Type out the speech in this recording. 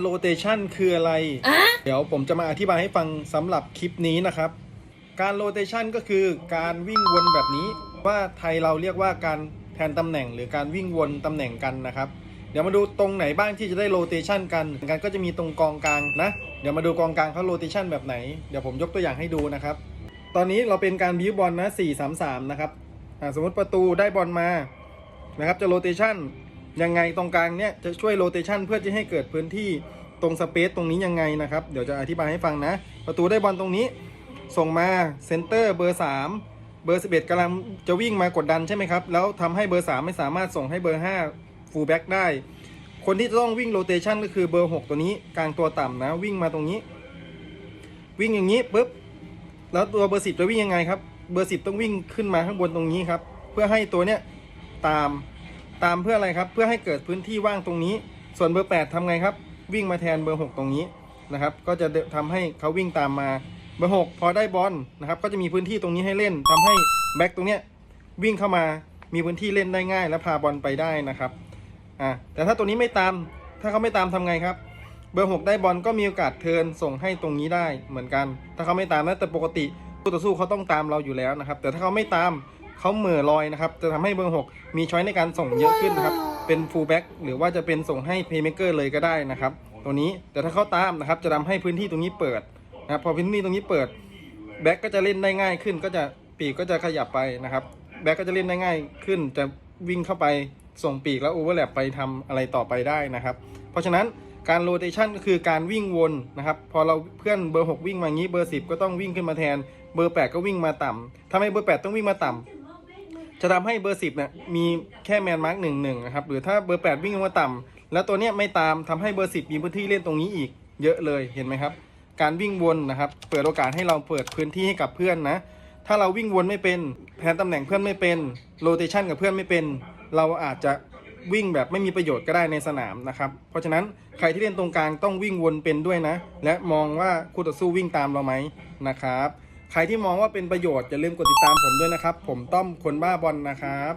โรเตชันคืออะไร เดี๋ยวผมจะมาอธิบายให้ฟังสำหรับคลิปนี้นะครับ การโรเตชันก็คือการวิ่งวนแบบนี้ ว่าไทยเราเรียกว่าการแทนตำแหน่งหรือการวิ่งวนตำแหน่งกันนะครับ เดี๋ยวมาดูตรงไหนบ้างที่จะได้โรเตชันกันกันก็จะมีตรงกองกลางนะ เดี๋ยวมาดูกองกลางเขาโรเตชันแบบไหน เดี๋ยวผมยกตัวอย่างให้ดูนะครับ ตอนนี้เราเป็นการบิวบอลนะ4-3-3นะครับอ่าสมมติประตูได้บอลมานะครับจะโรเตชัน ยังไงตรงกลางเนี่ยจะช่วยโรเตชันเพื่อจะให้เกิดพื้นที่ตรงสเปซตรงนี้ยังไงนะครับ เดี๋ยวจะอธิบายให้ฟังนะ ประตูได้บอลตรงนี้ ส่งมาเซนเตอร์เบอร์ 3 เบอร์ 11กำลังจะวิ่งมากดดันใช่ไหมครับ แล้วทำให้เบอร์ 3 ไม่สามารถส่งให้เบอร์ 5 ฟูลแบ็กได้ คนที่จะต้องวิ่งโรเตชันก็คือเบอร์ 6 ตัวนี้กลางตัวต่ำนะ วิ่งมาตรงนี้ วิ่งอย่างนี้ปุ๊บแล้วตัวเบอร์ 10 จะวิ่งยังไงครับ เบอร์ 10 ต้องวิ่งขึ้นมาข้างบนตรงนี้ครับ เพื่อให้ตัวเนี้ยตาม ตามเพื่ออะไรครับ เพื่อให้เกิดพื้นที่ว่างตรงนี้ ส่วนเบอร์ 8ทำไงครับ วิ่งมาแทนเบอร์ 6 ตรงนี้นะครับ ก็จะทำให้เขาวิ่งตามมาเบอร์ 6 พอได้บอลนะครับ ก็จะมีพื้นที่ตรงนี้ให้เล่นทำให้แบ็คตรงเนี้ยวิ่งเข้ามามีพื้นที่เล่นได้ง่าย และพาบอลไปได้นะครับอะแต่ถ้าตัวนี้ไม่ตาม ถ้าเขาไม่ตามทำไงครับ เบอร์ 6 ได้บอลก็มีโอกาสเทินส่งให้ตรงนี้ได้เหมือนกัน ถ้าเขาไม่ตามนะแต่ปกติคู่ต่อสู้เขาต้องตามเราอยู่แล้วนะครับ แต่ถ้าเขาไม่ตาม เขาเหม่อลอยนะครับ จะทำให้เบอร์ 6 มีช้อยในการส่งเยอะขึ้นนะครับ เป็นฟูลแบ็กหรือว่าจะเป็นส่งให้เพย์เมเกอร์เลยก็ได้นะครับ ตัวนี้แต่ถ้าเขาตามนะครับ จะทำให้พื้นที่ตรงนี้เปิดนะครับพอพื้นที่ตรงนี้เปิดแบ็กก็จะเล่นได้ง่ายขึ้น ก็จะปีกก็จะขยับไปนะครับ แบ็กก็จะเล่นได้ง่ายขึ้น จะวิ่งเข้าไปส่งปีกแล้วโอเวอร์แลปไปทำอะไรต่อไปได้นะครับ เพราะฉะนั้นการโรเตชันก็คือการวิ่งวนนะครับ พอเราเพื่อนเบอร์ 6 วิ่งมาอย่างนี้เบอร์ 10 ก็ต้องวิ่งขึ้นมาแทนเบอร์ 8 ก็วิ่งมาต่ำทำไมเบอร์ 8 ต้องวิ่งมาต่ำ จะทำให้เบอร์10เนี่ยมีแค่แมนมาร์กหนึ่งหนึ่งนะครับ หรือถ้าเบอร์8วิ่งมาต่ำแล้วตัวเนี้ยไม่ตามทำให้เบอร์10มีพื้นที่เล่นตรงนี้อีกเยอะเลยเห็นไหมครับ การวิ่งวนนะครับ เปิดโอกาสให้เราเปิดพื้นที่ให้กับเพื่อนนะ ถ้าเราวิ่งวนไม่เป็นแทนตำแหน่งเพื่อนไม่เป็น โรเตชันกับเพื่อนไม่เป็น เราอาจจะวิ่งแบบไม่มีประโยชน์ก็ได้ในสนามนะครับ เพราะฉะนั้นใครที่เล่นตรงกลางต้องวิ่งวนเป็นด้วยนะ และมองว่าคู่ต่อสู้วิ่งตามเราไหมนะครับ ใครที่มองว่าเป็นประโยชน์อย่าลืมกดติดตามผมด้วยนะครับ ผมต้อมคนบ้าบอลนะครับ